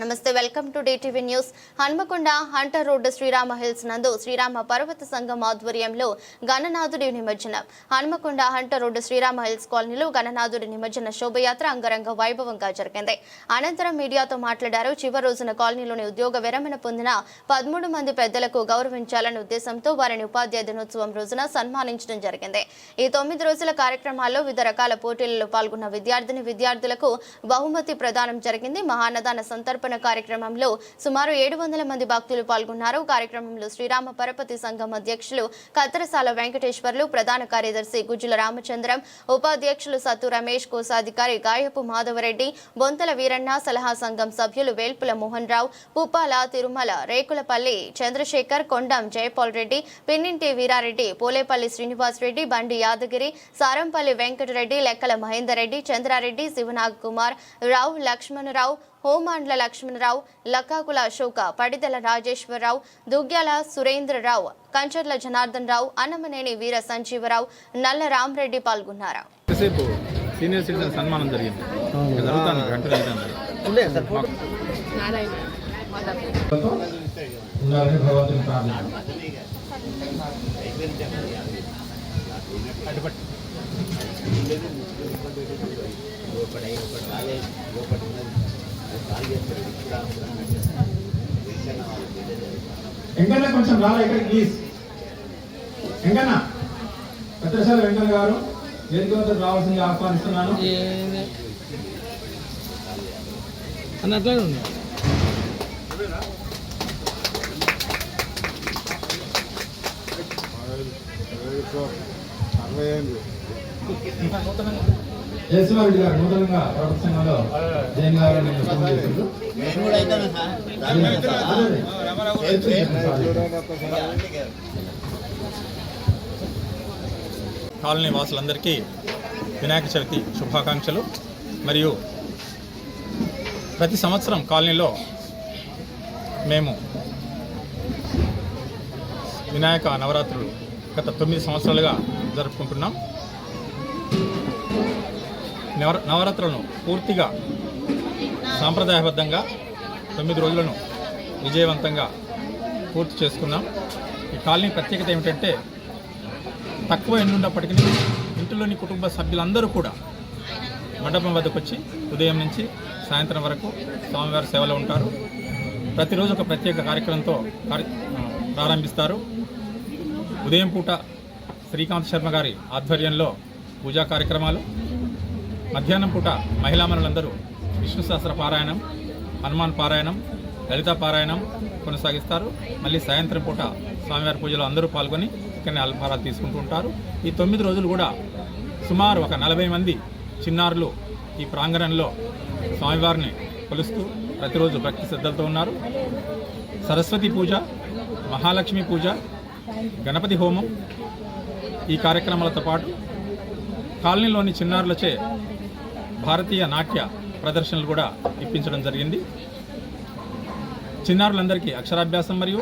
నమస్తే welcome to DTV news. Hanmakonda hunter road Srirama hills నందు శ్రీరామ పర్వత సంఘం ఆధ్వర్యంలో గణనాథుడి నిమజ్జనం. Hanmakonda hunter road Srirama hills కాలనీలో గణనాథుడి నిమజ్జన శోభయాత్ర అంగరంగ వైభవంగా జరిగింది. అనంతరం మీడియాతో మాట్లాడారు. చివరి రోజున కాలనీలోని ఉద్యోగ విరమణ పొందిన పదమూడు మంది పెద్దలకు గౌరవించాలనే ఉద్దేశంతో వారిని ఉపాధ్యాయ దినోత్సవం రోజున సన్మానించడం జరిగింది. ఈ తొమ్మిది రోజుల కార్యక్రమాల్లో వివిధ రకాల పోటీలలో పాల్గొన్న విద్యార్థిని విద్యార్థులకు బహుమతి ప్రదానం జరిగింది. మహానదాన సమర్పణ కార్యక్రమంలో సుమారు ఏడు వందల మంది భక్తులు పాల్గొన్నారు. కార్యక్రమంలో శ్రీరామ పరపతి సంఘం అధ్యక్షులు కత్తరసాల వెంకటేశ్వర్లు ప్రధాన కార్యదర్శి గుజ్జుల రామచంద్రం ఉపాధ్యక్షులు సత్తు రమేష్ కోశాధికారి గాయపు మాధవరెడ్డి బొంతల వీరన్న సలహా సంఘం సభ్యులు వేల్పుల మోహన్ రావు పుప్పాల తిరుమల రేకులపల్లి చంద్రశేఖర్ కొండం జయపాల్ రెడ్డి పిన్నింటి వీరారెడ్డి పోలేపల్లి శ్రీనివాస్ రెడ్డి బండి యాదగిరి సారంపల్లి వెంకటరెడ్డి లెక్కల మహేందర్ రెడ్డి చంద్రారెడ్డి శివనాగ్ కుమార్ రావు లక్ష్మణరావు హోమాండ్ల లక్ష్మణరావు లక్కాకుల అశోక పడిదల రాజేశ్వరరావు దుగ్గ్యాల సురేంద్రరావు కంచర్ల జనార్దన్ రావు అన్నమనేని వీర సంజీవరావు నల్ల రామరెడ్డి పాల్గొన్నారు? సీనియర్ సిటిజన్ సన్మానం జరిగింది? ప్రార్థన వెంకన్న కొంచెం రాలా ఇక్కడ ప్లీజ్ వెంకన్న పెద్దసారి వెంకన్న గారు వేదిక రావాల్సింది ఆహ్వానిస్తున్నాను అన్నట్లే ఉంది జయసింహారెడ్డి గారు నూతనంగా ప్రభుత్వ సంఘంలో గారు కాలనీ వాసులందరికీ వినాయక చవితి శుభాకాంక్షలు. మరియు ప్రతి సంవత్సరం కాలనీలో మేము వినాయక నవరాత్రులు గత తొమ్మిది సంవత్సరాలుగా జరుపుకుంటున్నాం. నవరాత్రులను పూర్తిగా సాంప్రదాయబద్ధంగా తొమ్మిది రోజులను విజయవంతంగా పూర్తి చేసుకున్నాం. ఈ కాలనీ ప్రత్యేకత ఏమిటంటే తక్కువ ఎండున్నప్పటికీ ఇంటిలోని కుటుంబ సభ్యులందరూ కూడా మండపం వద్దకు వచ్చి ఉదయం నుంచి సాయంత్రం వరకు స్వామివారి సేవలో ఉంటారు. ప్రతిరోజు ఒక ప్రత్యేక కార్యక్రమంతో ప్రారంభిస్తారు. ఉదయం పూట శ్రీకాంత్ శర్మ గారి ఆధ్వర్యంలో పూజా కార్యక్రమాలు మధ్యాహ్నం పూట మహిళామణులందరూ విష్ణు సహస్ర పారాయణం హనుమాన్ పారాయణం లలిత పారాయణం కొనసాగిస్తారు. మళ్ళీ సాయంత్రం పూట స్వామివారి పూజలో అందరూ పాల్గొని ఇక్కడనే అల్పారాలు తీసుకుంటూ ఉంటారు. ఈ తొమ్మిది రోజులు కూడా సుమారు ఒక నలభై మంది చిన్నారులు ఈ ప్రాంగణంలో స్వామివారిని కొలుస్తూ ప్రతిరోజు భక్తి శ్రద్ధలతో ఉన్నారు. సరస్వతి పూజ మహాలక్ష్మి పూజ గణపతి హోమం ఈ కార్యక్రమాలతో పాటు కాలనీలోని చిన్నారులచే భారతీయ నాట్య ప్రదర్శనలు కూడా ఇప్పించడం జరిగింది. చిన్నారులందరికీ అక్షరాభ్యాసం మరియు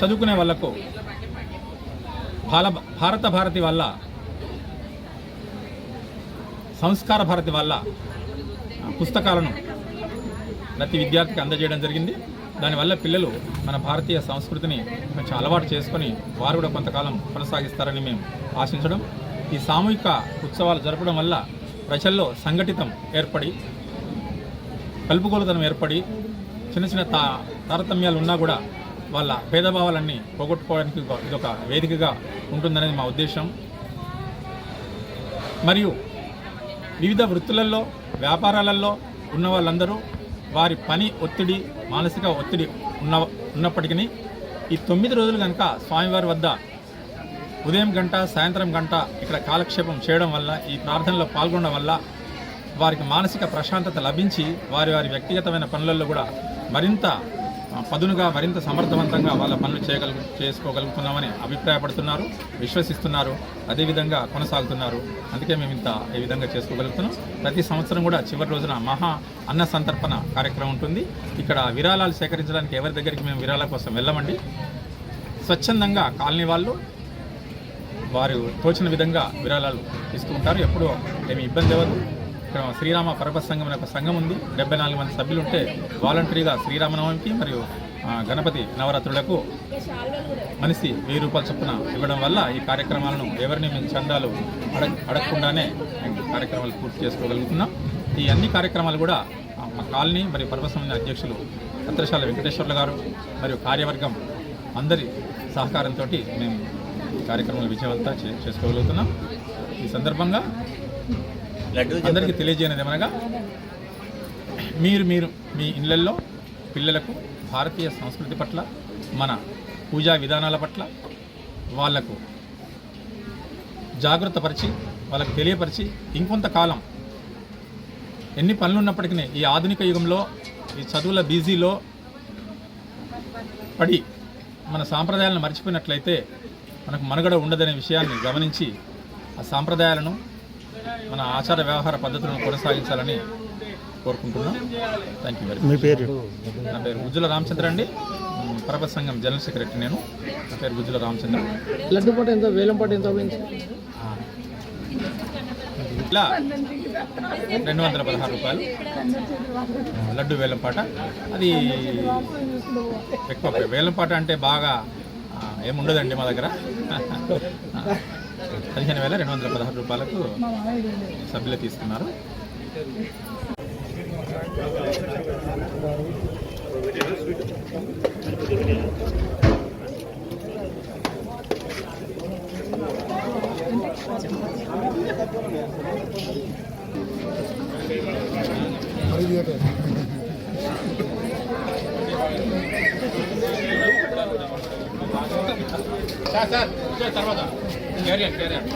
చదువుకునే వాళ్ళకు భారత భారతి వల్ల సంస్కార భారతి వల్ల పుస్తకాలను ప్రతి విద్యార్థికి అందజేయడం జరిగింది. దానివల్ల పిల్లలు మన భారతీయ సంస్కృతిని కొంచెం అలవాటు చేసుకొని వారు కూడా కొంతకాలం కొనసాగిస్తారని మేము ఆశించడం. ఈ సామూహిక ఉత్సవాలు జరపడం వల్ల ప్రజల్లో సంఘటితం ఏర్పడి కలుపుగోలుతనం ఏర్పడి చిన్న చిన్న తా తారతమ్యాలు ఉన్నా కూడా వాళ్ళ భేదభావాలన్నీ పోగొట్టుకోవడానికి ఒక- ఇదొక వేదికగా ఉంటుందనేది మా ఉద్దేశం. మరియు వివిధ వృత్తులలో వ్యాపారాలలో ఉన్న వాళ్ళందరూ వారి పని ఒత్తిడి మానసిక ఒత్తిడి ఉన్న ఉన్నప్పటికీ ఈ తొమ్మిది రోజులు కనుక స్వామివారి వద్ద ఉదయం గంట సాయంత్రం గంట ఇక్కడ కాలక్షేపం చేయడం వల్ల ఈ ప్రార్థనలో పాల్గొనడం వల్ల వారికి మానసిక ప్రశాంతత లభించి వారి వారి వ్యక్తిగతమైన పనులలో కూడా మరింత పదునుగా మరింత సమర్థవంతంగా వాళ్ళ పనులు చేయగలుగు చేసుకోగలుగుతున్నామని అభిప్రాయపడుతున్నారు విశ్వసిస్తున్నారు అదేవిధంగా కొనసాగుతున్నారు. అందుకే మేము ఇంత ఈ విధంగా చేసుకోగలుగుతున్నాం. ప్రతి సంవత్సరం కూడా చివరి రోజున మహా అన్న సంతర్పణ కార్యక్రమం ఉంటుంది. ఇక్కడ విరాళాలు సేకరించడానికి ఎవరి దగ్గరికి మేము విరాళాల కోసం వెళ్ళమండి. స్వచ్ఛందంగా కాలనీ వాళ్ళు వారు తోచిన విధంగా విరాళాలు ఇస్తూ ఉంటారు ఎప్పుడూ ఏమి ఇబ్బంది అవ్వదు. ఇక్కడ శ్రీరామ పరప సంఘం అనే ఒక సంఘం ఉంది. డెబ్బై నాలుగు మంది సభ్యులు ఉంటే వాలంటరీగా శ్రీరామనవమికి మరియు గణపతి నవరాత్రులకు మనిషి వెయ్యి రూపాయల చొప్పున ఇవ్వడం వల్ల ఈ కార్యక్రమాలను ఎవరిని మేము చందాలు అడగ అడగకుండానే కార్యక్రమాలు పూర్తి చేసుకోగలుగుతున్నాం. ఈ అన్ని కార్యక్రమాలు కూడా మా కాలనీ మరియు పరపతి సంఘం అధ్యక్షులు పత్రశాల వెంకటేశ్వర్లు గారు మరియు కార్యవర్గం అందరి సహకారంతో మేము కార్యక్రమాలు విజయవంతం చే చేసుకోగలుగుతున్నాం. ఈ సందర్భంగా అందరికీ తెలియజేయనిది ఏమనగా మీరు మీరు మీ ఇళ్ళల్లో పిల్లలకు భారతీయ సంస్కృతి పట్ల మన పూజా విధానాల పట్ల వాళ్ళకు జాగృతపరిచి వాళ్ళకు తెలియపరిచి ఇంకొంతకాలం ఎన్ని పనులు ఉన్నప్పటికీ ఈ ఆధునిక యుగంలో ఈ చదువుల బిజీలో పడి మన సాంప్రదాయాలను మర్చిపోయినట్లయితే మనకు మనుగడ ఉండదనే విషయాన్ని గమనించి ఆ సాంప్రదాయాలను మన ఆచార వ్యవహార పద్ధతులను కొనసాగించాలని కోరుకుంటున్నాం. Thank you very me much పేరు? నా పేరు గుజ్జుల రామచంద్ర అండి. మ్, పరపతి సంఘం జనరల్ సెక్రటరీ నేను. నా పేరు గుజ్జుల రామచంద్ర. లడ్డు పాట ఎంత వేలం పాట ఎంత ఇలా రెండు వందల పదహారు రూపాయలు. లడ్డు వేలంపాట అది ఎక్కువ వేలంపాట అంటే బాగా ఏముండదండి మా దగ్గర. పదిహేను వేల రెండు వందల పదహారు రూపాయలకు సభ్యులు తీసుకున్నారు. సార్ సార్ తర్వాత. Carrier carrier